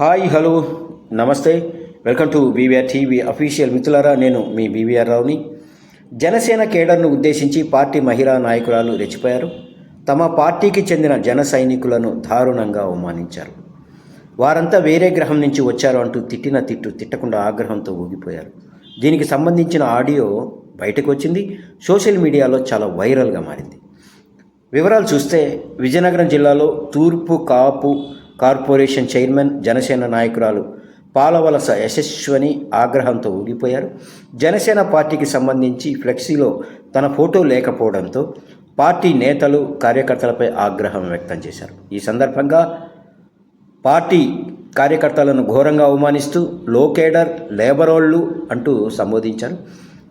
Hi hello నమస్తే. Welcome to BVR TV official మిత్రులారా నేను మీ బీవీఆర్ రావుని. జనసేన కేడర్ను ఉద్దేశించి పార్టీ మహిళా నాయకురాలు రెచ్చిపోయారు. తమ పార్టీకి చెందిన జన సైనికులను దారుణంగా అవమానించారు. వారంతా వేరే గ్రహం నుంచి వచ్చారు అంటూ తిట్టిన తిట్టు తిట్టకుండా ఆగ్రహంతో ఊగిపోయారు. దీనికి సంబంధించిన ఆడియో బయటకు వచ్చింది. సోషల్ మీడియాలో చాలా వైరల్గా మారింది. వివరాలు చూస్తే విజయనగరం జిల్లాలో తూర్పు కాపు కార్పొరేషన్ చైర్మన్ జనసేన నాయకురాలు పాలవలస యశస్వని ఆగ్రహంతో ఊగిపోయారు. జనసేన పార్టీకి సంబంధించి ఫ్లెక్సీలో తన ఫోటో లేకపోవడంతో పార్టీ నేతలు కార్యకర్తలపై ఆగ్రహం వ్యక్తం చేశారు. ఈ సందర్భంగా పార్టీ కార్యకర్తలను ఘోరంగా అవమానిస్తూ లోకేడర్ లేబరోళ్ళు అంటూ సంబోధించారు.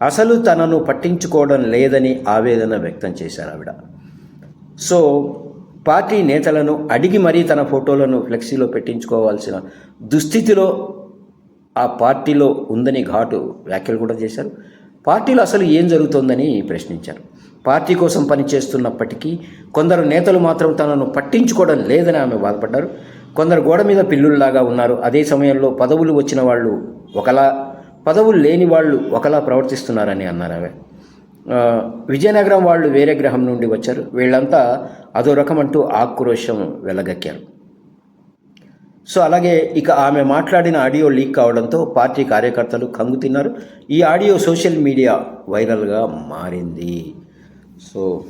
అసలు తనను పట్టించుకోవడం లేదని ఆవేదన వ్యక్తం చేశారు ఆవిడ. సో పార్టీ నేతలను అడిగి మరీ తన ఫోటోలను ఫ్లెక్సీలో పెట్టించుకోవాల్సిన దుస్థితిలో ఆ పార్టీలో ఉందని ఘాటు వ్యాఖ్యలు కూడా చేశారు. పార్టీలో అసలు ఏం జరుగుతోందని ప్రశ్నించారు. పార్టీ కోసం పనిచేస్తున్నప్పటికీ కొందరు నేతలు మాత్రం తనను పట్టించుకోవడం లేదని ఆమె బాధపడ్డారు. కొందరు గోడ మీద పిల్లుల్లాగా ఉన్నారు. అదే సమయంలో పదవులు వచ్చిన వాళ్ళు ఒకలా పదవులు లేని వాళ్ళు ఒకలా ప్రవర్తిస్తున్నారని అన్నారు ఆమె. విజయనగరం వాళ్ళు వేరే గ్రహం నుండి వచ్చారు. వీళ్ళంతా అదో రకం అంటూ ఆక్రోశం వెలగక్కారు. సో అలాగే ఇక ఆమె మాట్లాడిన ఆడియో లీక్ కావడంతో పార్టీ కార్యకర్తలు కంగు తిన్నారు. ఈ ఆడియో సోషల్ మీడియా వైరల్గా మారింది. సో